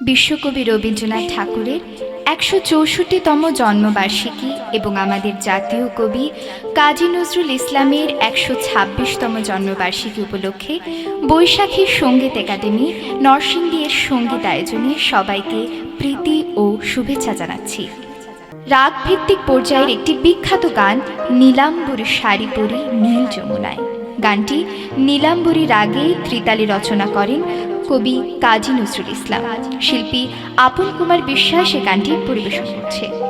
বিশ্বকবি রবীন্দ্রনাথ ঠাকুরের একশো চৌষট্টিতম জন্মবার্ষিকী এবং আমাদের জাতীয় কবি কাজী নজরুল ইসলামের একশো ছাব্বিশতম জন্মবার্ষিকী উপলক্ষে বৈশাখী সংগীত একাডেমি নরসিংদীর সংগীত আয়োজনে সবাইকে প্রীতি ও শুভেচ্ছা জানাচ্ছি। রাগ ভিত্তিক পর্যায়ের একটি বিখ্যাত গান নীলাম্বরী শাড়ি পরি নীল যমুনায়। গানটি নীলাম্বরী রাগে ত্রিতালি রচনা করেন কবি কাজী নজরুল ইসলাম। শিল্পী আপন কুমার বিশ্বাস এ গানটি পরিবেশন করছে।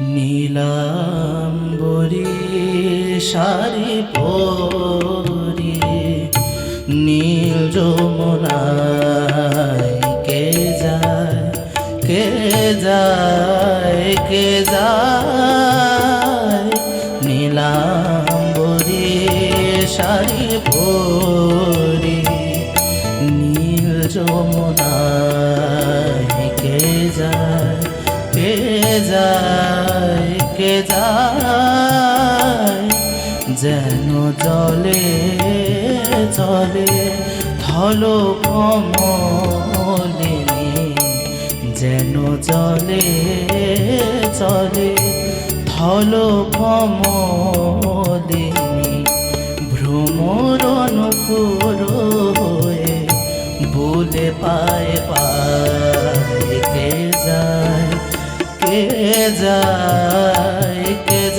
নীলাম্বরী, শাড়ি পরি, নীল যমুনায় কে যায় কে যায় কে যায়? নীলাম্বরী, শাড়ি পরি, নীল যমুনায় যায়, যেন চলে চলে থল কমলিনী যেন চলে চলে থল কমলিনী ভ্রমর অনুকূল হয়ে বলে পায় পায়, কে যায় কে যায়?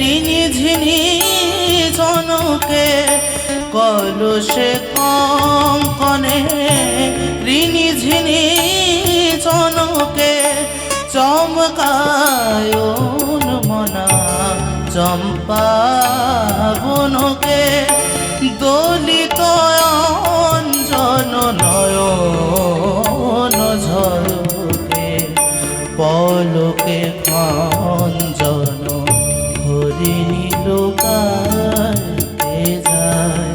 ঋণি ঝিনি জনকে কলসে কম কনে। ঋণি ঝিনি জনকে চমকায়ন মনা, চম্পা বনকে। দলিত অঞ্জন নয়ন ঝলকে, পলকে খঞ্জন হরিণী লোকায় কে যায়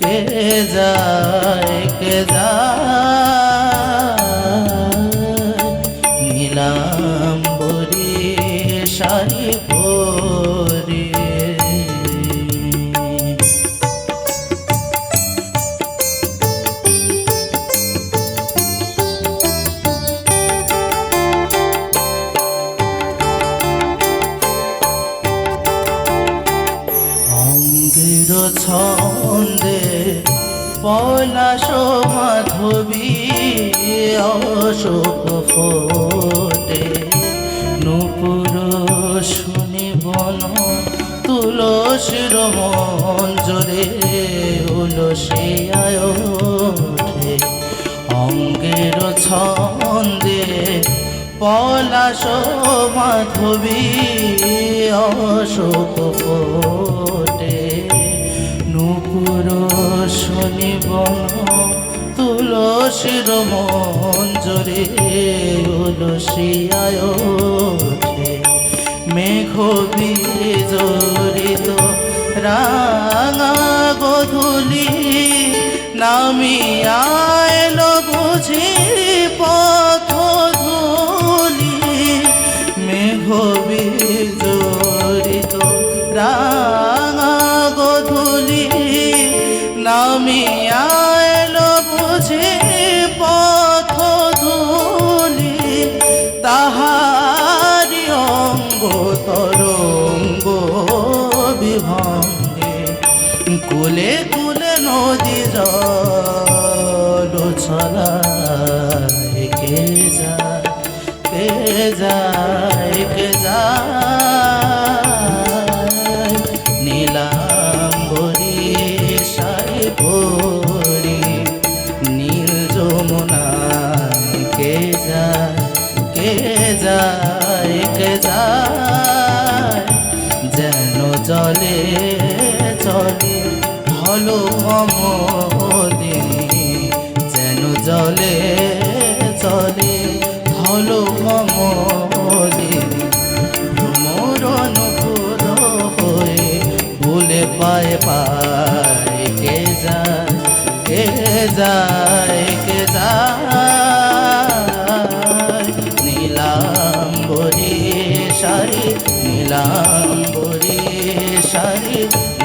কে যায় কে যায়। অঙ্গের ছন্দে পলাশ মাধবী অশোক ফোটে। নুপুর শুনি বন তুলসীর মঞ্জরে উলসী আয় ওঠে। অঙ্গের ছন্দে পলাশ মাধবী অশোক ফোটে। নুপুর শনিবন তুলসীর মঞ্জরে উলসিয়ায় মেঘ বিজড়িত রাঙা গধূলি নামি আইল বুঝি পথ ধুলি। মেঘ বিজড়িত রাঙা নামি আইল বুঝি পথ ধুলি তাহারি অঙ্গ তরঙ্গ বিভঙ্গ। কুলে কুলে নদী জল ছলায় কে যায় কে যায় হলো অমদিনী যেন জলে চলে হলো অমদিনী ভ্রমর অনুকূল হয়ে ভুলে পায়ে পায়, কে যায় কে যায় কে যায়। নীলাম্বরী শাড়ি নীলাম্বরী শাড়ি নীলাম